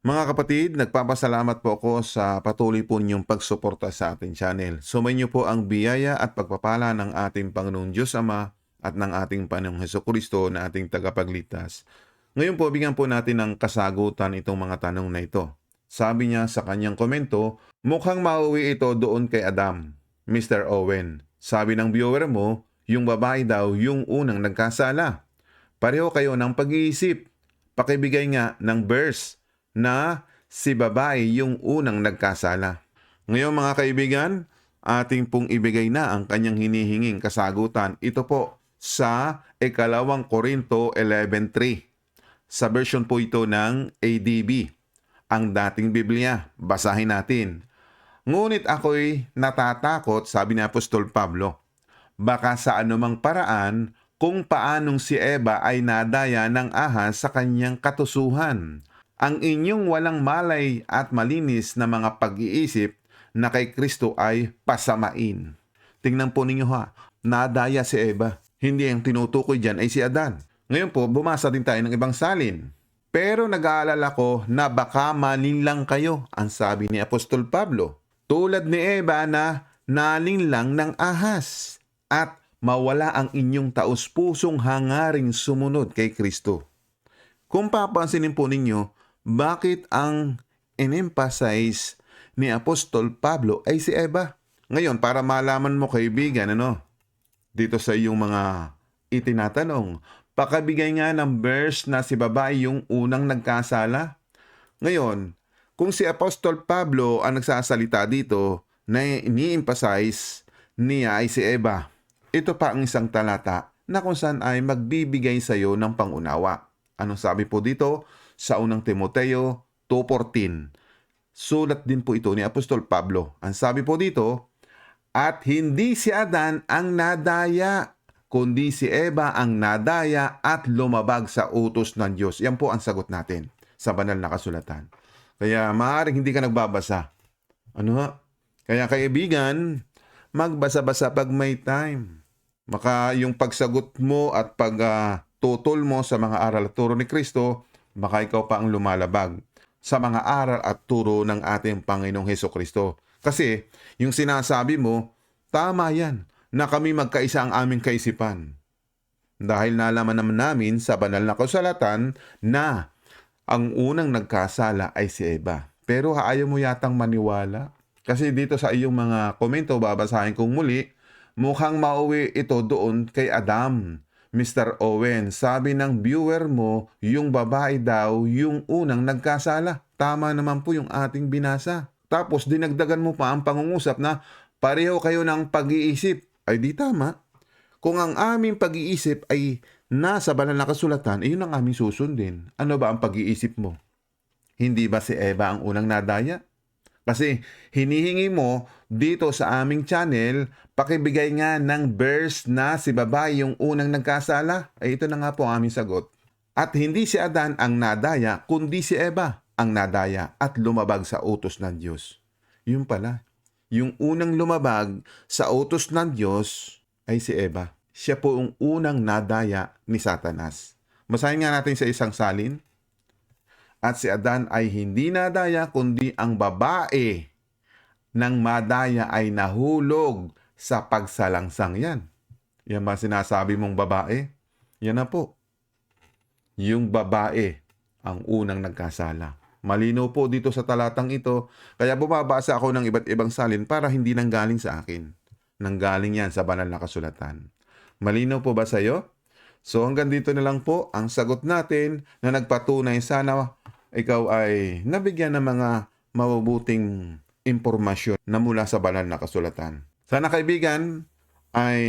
Mga kapatid, nagpapasalamat po ako sa patuloy po ninyong pagsuporta sa ating channel. Sumayin po ang biyaya at pagpapala ng ating Panginoong Diyos Ama at ng ating Panginoong Heso Kristo na ating tagapagligtas. Ngayon po, bigyan po natin ng kasagutan itong mga tanong na ito. Sabi niya sa kanyang komento, mukhang mauwi ito doon kay Adam, Mr. Owen. Sabi ng viewer mo, yung babae daw yung unang nagkasala. Pareho kayo ng pag-iisip. Pakibigay nga ng verse na si babae yung unang nagkasala. Ngayon mga kaibigan, ating pong ibigay na ang kanyang hinihinging kasagutan. Ito po sa ikalawang Korinto 11.3. Sa version po ito ng ADB, ang dating Biblia. Basahin natin. Ngunit ako'y natatakot, sabi ni Apostol Pablo, baka sa anumang paraan kung paanong si Eva ay nadaya ng ahas sa kanyang katusuhan. Ang inyong walang malay at malinis na mga pag-iisip na kay Kristo ay pasamain. Tingnan po ninyo ha, nadaya si Eva. Hindi ang tinutukoy dyan ay si Adan. Ngayon po, bumasa din tayo ng ibang salin. Pero nag-aalala ko na baka malinlang kayo, ang sabi ni Apostol Pablo. Tulad ni Eva na nalinlang ng ahas at mawala ang inyong taus-pusong hangaring sumunod kay Kristo. Kung papansinin po ninyo, bakit ang in-emphasize ni Apostol Pablo ay si Eva? Ngayon, para malaman mo kaibigan, ano, dito sa iyong mga itinatanong, pakabigay nga ng verse na si babae yung unang nagkasala. Ngayon, kung si Apostol Pablo ang nagsasalita dito na ini-emphasize niya ay si Eva, ito pa ang isang talata na kung saan ay magbibigay sa iyo ng pangunawa. Anong sabi po dito? Sa unang Timoteo 2.14. Sulat din po ito ni Apostol Pablo. Ang sabi po dito, at hindi si Adan ang nadaya, kundi si Eva ang nadaya at lumabag sa utos ng Diyos. Yan po ang sagot natin sa banal na kasulatan. Kaya maaaring hindi ka nagbabasa. Ano ha? Kaya kaibigan, magbasa-basa pag may time. Maka yung pagsagot mo at pag ah, tutol mo sa mga aral at turo ni Kristo, baka ikaw pa ang lumalabag sa mga aral at turo ng ating Panginoong Heso Kristo. Kasi yung sinasabi mo, tama yan, na kami magkaisa ang aming kaisipan. Dahil nalaman naman namin sa banal na kasalatan na ang unang nagkasala ay si Eva. Pero ayaw mo yatang maniwala. Kasi dito sa iyong mga komento, babasahin kong muli, mukhang mauwi ito doon kay Adam. Mr. Owen, sabi ng viewer mo, yung babae daw yung unang nagkasala. Tama naman po yung ating binasa. Tapos dinagdagan mo pa ang pangungusap na pareho kayo ng pag-iisip. Ay di tama. Kung ang aming pag-iisip ay nasa banal na kasulatan, yun ang aming susundin. Ano ba ang pag-iisip mo? Hindi ba si Eva ang unang nadaya? Kasi hinihingi mo dito sa aming channel, pakibigay nga ng verse na si babae yung unang nagkasala. Ay ito na nga po ang aming sagot. At hindi si Adan ang nadaya, kundi si Eva ang nadaya at lumabag sa utos ng Diyos. Yun pala. Yung unang lumabag sa utos ng Diyos ay si Eva. Siya po ang unang nadaya ni Satanas. Masahin nga natin sa isang salin. At si Adan ay hindi nadaya kundi ang babae ng madaya ay nahulog sa pagsalangsang yan. Yan ba sinasabi mong babae? Yan na po. Yung babae ang unang nagkasala. Malino po dito sa talatang ito, kaya bumabasa ako ng iba't ibang salin para hindi nanggaling sa akin. Nanggaling yan sa banal na kasulatan. Malino po ba sa iyo? So hanggang dito na lang po ang sagot natin na nagpatunay sana ikaw ay nabigyan ng mga mabubuting impormasyon na mula sa banal na kasulatan. Sana kaibigan ay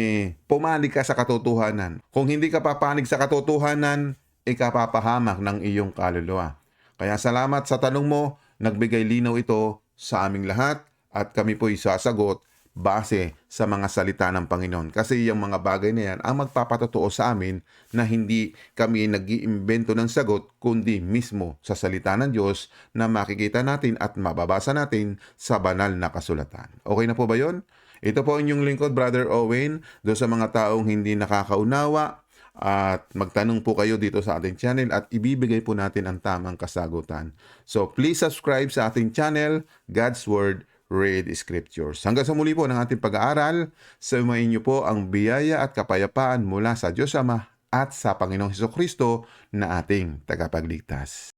pumanig ka sa katotohanan. Kung hindi ka papanig sa katotohanan, ikapapahamak ng iyong kaluluwa. Kaya salamat sa tanong mo, nagbigay linaw ito sa aming lahat at kami po'y sasagot base sa mga salita ng Panginoon. Kasi yung mga bagay na yan ang magpapatotoo sa amin na hindi kami nag iimbento ng sagot kundi mismo sa salita ng Diyos na makikita natin at mababasa natin sa banal na kasulatan. Okay na po ba yon? Ito po inyong lingkod, Brother Owen, do sa mga taong hindi nakakaunawa at magtanong po kayo dito sa ating channel at ibibigay po natin ang tamang kasagutan. So please subscribe sa ating channel, God's Word Read Scriptures. Hanggang sa muli po ng ating pag-aaral, sumayin niyo po ang biyaya at kapayapaan mula sa Diyos Ama at sa Panginoong Heso Kristo na ating tagapagligtas.